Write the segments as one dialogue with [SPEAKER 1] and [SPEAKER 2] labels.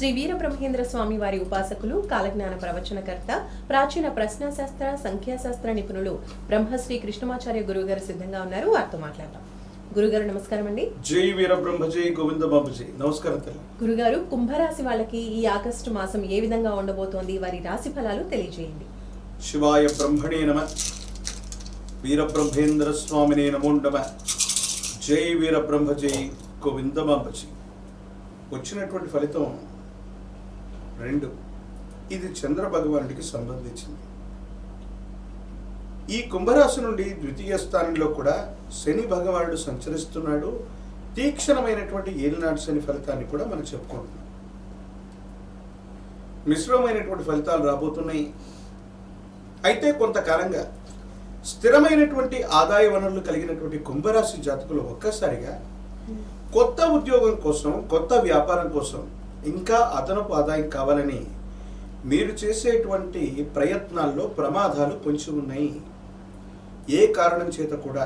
[SPEAKER 1] శ్రీ వీరబ్రహ్మేంద్ర స్వామి వారి ఉపాసకులు కాలజ్ఞాన ప్రవచనకర్త ప్రాచీన ప్రశ్నాశాస్త్ర సంఖ్యాశాస్త్ర నిపుణులు బ్రహ్మశ్రీ కృష్ణమాచార్య గురువు గారు సిద్ధంగా ఉన్నారు. వారితో మాట్లాడదాం. గురుగారు నమస్కారం అండి.
[SPEAKER 2] జై వీరబ్రహ్మ జై గోవింద బాబు జై. నమస్కారం
[SPEAKER 1] గురుగారు కుంభరాశి వాళ్ళకి ఈ ఆగస్టు మాసం ఏ విధంగా ఉండబోతోంది? వారి రాశి ఫలాలు తెలియజేయండి.
[SPEAKER 2] శివాయ బ్రహ్మణే నమ. వీరబ్రహ్మేంద్ర స్వామినే నమో నమ. జై వీరబ్రహ్మ జై గోవింద బాబు జై. వచ్చినటువంటి ఫలితం రెండు ఇది చంద్ర భగవానుడికి సంబంధించింది. ఈ కుంభరాశి నుండి ద్వితీయ స్థానంలో కూడా శని భగవానుడు సంచరిస్తున్నాడు. తీక్షణమైనటువంటి ఏలినాటి శని ఫలితాన్ని కూడా మనం చెప్పుకుంటున్నాం. మిశ్రమమైనటువంటి ఫలితాలు రాబోతున్నాయి. అయితే కొంతకాలంగా స్థిరమైనటువంటి ఆదాయ వనరులు కలిగినటువంటి కుంభరాశి జాతకులు ఒక్కసారిగా కొత్త ఉద్యోగం కోసం కొత్త వ్యాపారం కోసం ఇంకా అదనపు ఆదాయం కావాలని మీరు చేసేటువంటి ప్రయత్నాల్లో ప్రమాదాలు పొంచి ఉన్నాయి. ఏ కారణం చేత కూడా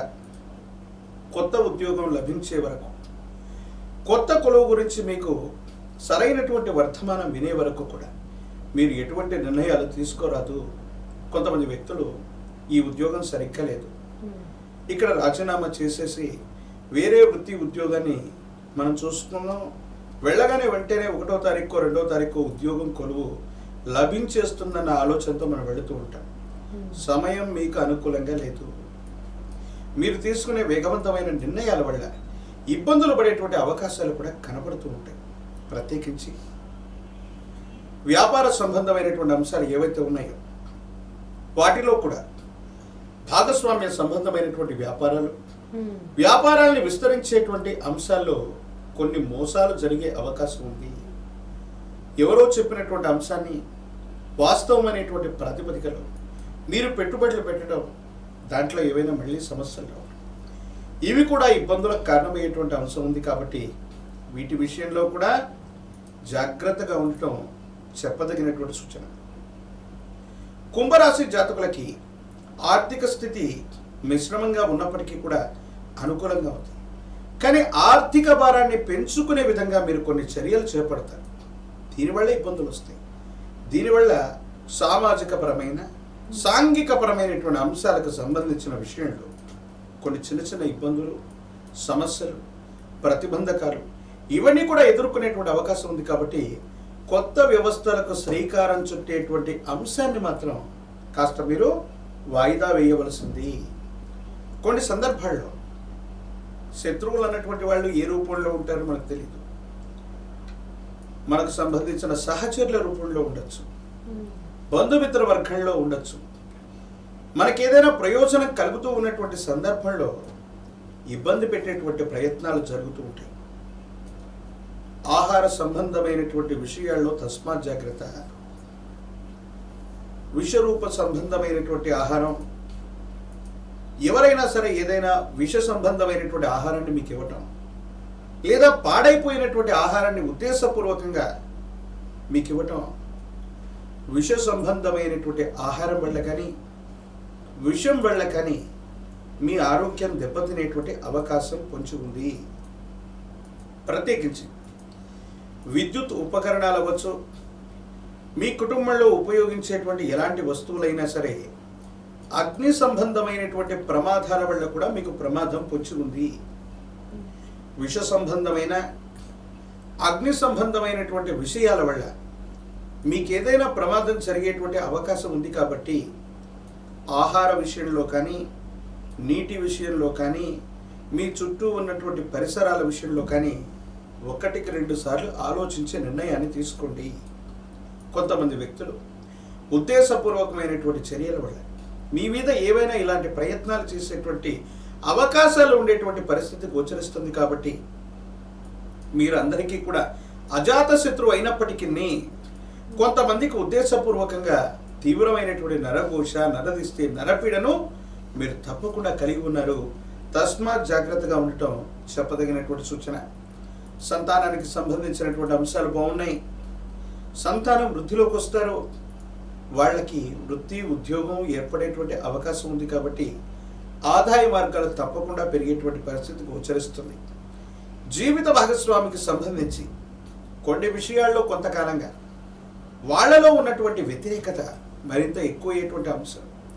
[SPEAKER 2] కొత్త ఉద్యోగం లభించే వరకు కొత్త కొలువు గురించి మీకు సరైనటువంటి వర్తమానం వినే వరకు కూడా మీరు ఎటువంటి నిర్ణయాలు తీసుకోరాదు. కొంతమంది వ్యక్తులు ఈ ఉద్యోగం సరిగ్గా లేదు. ఇక్కడ రాజీనామా చేసేసి వేరే వృత్తి ఉద్యోగాన్ని మనం చూసుకున్నాం వెళ్ళగానే వెంటనే ఒకటో తారీఖు రెండో తారీఖు ఉద్యోగం కొలువు లభించేస్తుందన్న ఆలోచనతో మనం వెళుతూ ఉంటాం. సమయం మీకు అనుకూలంగా లేదు. మీరు తీసుకునే వేగవంతమైన నిర్ణయాల వల్ల ఇబ్బందులు పడేటువంటి అవకాశాలు కూడా కనపడుతూ ఉంటాయి. ప్రత్యేకించి వ్యాపార సంబంధమైనటువంటి అంశాలు ఏవైతే ఉన్నాయో వాటిలో కూడా భాగస్వామ్య సంబంధమైనటువంటి వ్యాపారాలు వ్యాపారాన్ని విస్తరించేటువంటి అంశాల్లో కొన్ని మోసాలు జరిగే అవకాశం ఉంది. ఎవరో చెప్పినటువంటి అంశాన్ని వాస్తవమైనటువంటి ప్రాతిపదికలో మీరు పెట్టుబడులు పెట్టడం దాంట్లో ఏవైనా మళ్ళీ సమస్యలు రావు. ఇవి కూడా ఇబ్బందులకు కారణమయ్యేటువంటి అంశం ఉంది కాబట్టి వీటి విషయంలో కూడా జాగ్రత్తగా ఉండటం చెప్పదగినటువంటి సూచన. కుంభరాశి జాతకులకి ఆర్థిక స్థితి మిశ్రమంగా ఉన్నప్పటికీ కూడా అనుకూలంగా ఉంటుంది కానీ ఆర్థిక భారాన్ని పెంచుకునే విధంగా మీరు కొన్ని చర్యలు చేపడతారు. దీనివల్ల ఇబ్బందులు వస్తాయి. దీనివల్ల సామాజిక పరమైన సాంఘిక పరమైనటువంటి అంశాలకు సంబంధించిన విషయంలో కొన్ని చిన్న చిన్న ఇబ్బందులు సమస్యలు ప్రతిబంధకాలు ఇవన్నీ కూడా ఎదుర్కొనేటువంటి అవకాశం ఉంది కాబట్టి కొత్త వ్యవస్థలకు శ్రీకారం చుట్టేటువంటి అంశాన్ని మాత్రం కాస్త మీరు వాయిదా వేయవలసింది. కొన్ని సందర్భాల్లో శత్రువులు అన్నటువంటి వాళ్ళు ఏ రూపంలో ఉంటారో మనకు తెలియదు మనకు సంబంధించిన సహచరుల రూపంలో ఉండొచ్చు. బంధుమిత్ర వర్గంలో ఉండొచ్చు. మనకి ఏదైనా ప్రయోజనం కలుగుతూ ఉన్నటువంటి సందర్భంలో ఇబ్బంది పెట్టేటువంటి ప్రయత్నాలు జరుగుతూ ఉంటాయి. ఆహార సంబంధమైనటువంటి విషయాల్లో తస్మాత్ జాగ్రత్త. విషరూప సంబంధమైనటువంటి ఆహారం ఎవరైనా సరే ఏదైనా విష సంబంధమైనటువంటి ఆహారాన్ని మీకు ఇవ్వటం లేదా పాడైపోయినటువంటి ఆహారాన్ని ఉద్దేశపూర్వకంగా మీకు ఇవ్వటం విష సంబంధమైనటువంటి ఆహారం వల్ల కానీ విషం వల్ల కానీ మీ ఆరోగ్యం దెబ్బతినేటువంటి అవకాశం పొంచి ఉంది. ప్రత్యేకించి విద్యుత్ ఉపకరణాలు అవ్వచ్చు మీ కుటుంబంలో ఉపయోగించేటువంటి ఎలాంటి వస్తువులైనా సరే అగ్ని సంబంధమైనటువంటి ప్రమాదాల వల్ల కూడా మీకు ప్రమాదం పొచ్చి ఉంది. విష సంబంధమైన అగ్ని సంబంధమైనటువంటి విషయాల వల్ల మీకు ఏదైనా ప్రమాదం జరిగేటువంటి అవకాశం ఉంది కాబట్టి ఆహార విషయంలో కానీ నీటి విషయంలో కానీ మీ చుట్టూ ఉన్నటువంటి పరిసరాల విషయంలో కానీ ఒకటికి రెండు సార్లు ఆలోచించే నిర్ణయాన్ని తీసుకోండి. కొంతమంది వ్యక్తులు ఉద్దేశపూర్వకమైనటువంటి చర్యల వల్ల మీ మీద ఏవైనా ఇలాంటి ప్రయత్నాలు చేసేటువంటి అవకాశాలు ఉండేటువంటి పరిస్థితి గోచరిస్తుంది కాబట్టి మీరు అందరికీ కూడా అజాత శత్రువు అయినప్పటికీ కొంతమందికి ఉద్దేశపూర్వకంగా తీవ్రమైనటువంటి నరఘోష నరదిస్తే నరపీడను మీరు తప్పకుండా కలిగి ఉన్నారు. తస్మాత్ జాగ్రత్తగా ఉండటం చెప్పదగినటువంటి సూచన. సంతానానికి సంబంధించినటువంటి అంశాలు బాగున్నాయి. సంతానం వృద్ధిలోకి వస్తారు. వాళ్ళకి వృత్తి ఉద్యోగం ఏర్పడేటువంటి అవకాశం ఉంది కాబట్టి ఆదాయ మార్గాలు తప్పకుండా పెరిగేటువంటి పరిస్థితి గోచరిస్తుంది జీవిత భాగస్వామికి సంబంధించి కొన్ని విషయాల్లో కొంతకాలంగా వాళ్ళలో ఉన్నటువంటి వ్యతిరేకత మరింత ఎక్కువయ్యేటువంటి అంశం.